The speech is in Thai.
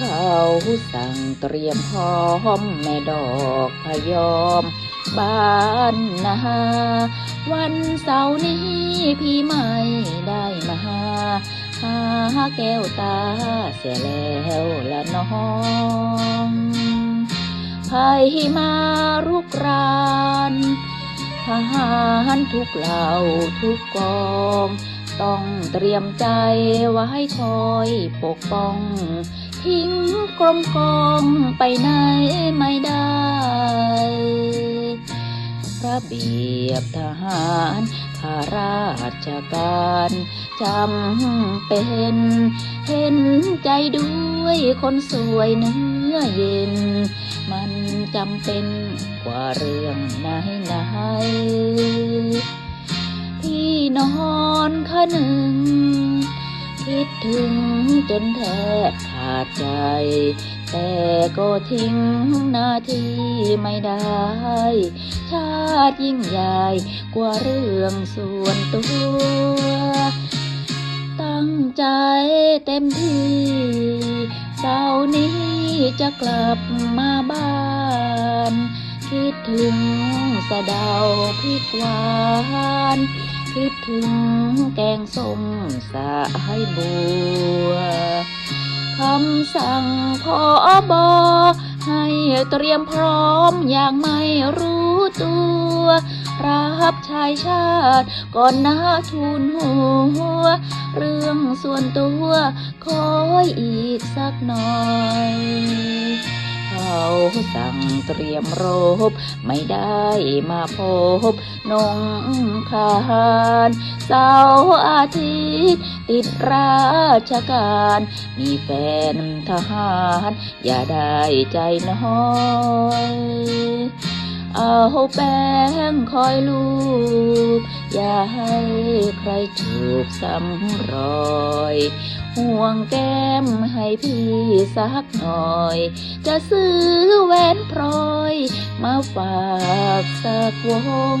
เขาสั่งเตรียมพร้อมแม่ดอกพยอมบ้านนาวันเสาร์นี้พี่ไม่ได้มาหาแก้วตาเสียแล้วละน้องภัยมารุกรานทหารทุกเหล่าทุกกองต้องเตรียมใจไว้คอยปกป้อง ทิ้งกรมกองไปไหนไม่ได้ ระเบียบทหารข้าราชการจำเป็น เห็นใจด้วยคนสวยเนื้อเย็น มันจำเป็นกว่าเรื่องไหนไหนๆพี่นอนคะหนึ่ง คิดถึง จนแทบขาดใจ แต่ก็ทิ้งหน้าที่ไม่ได้ ชาติยิ่งใหญ่กว่าเรื่องส่วนตัว ตั้งใจเต็มที่เสาร์นี้จะกลับมาบ้าน คิดถึงสะเดาพริกหวาน คิดถึงแกงส้มสายบัวคำสั่งพอบอให้เตรียมพร้อมอย่างไม่รู้ตัวรับชายชาติก่อนหน้าทูลหัว เรื่องส่วนตัว ขออีกสักหน่อย เขาสั่งเตรียมรบ ไม่ได้มาพบนงคานเสาร์อาทิตย์ติดราชการ มีแฟนทหาร อย่าได้ใจน้อย เอาแป้งคอยลูบอย่าให้ใครถูกซ้ำรอย ห่วงแก้มให้พี่สักหน่อย จะซื้อแหวนพลอย มาฝากสักวง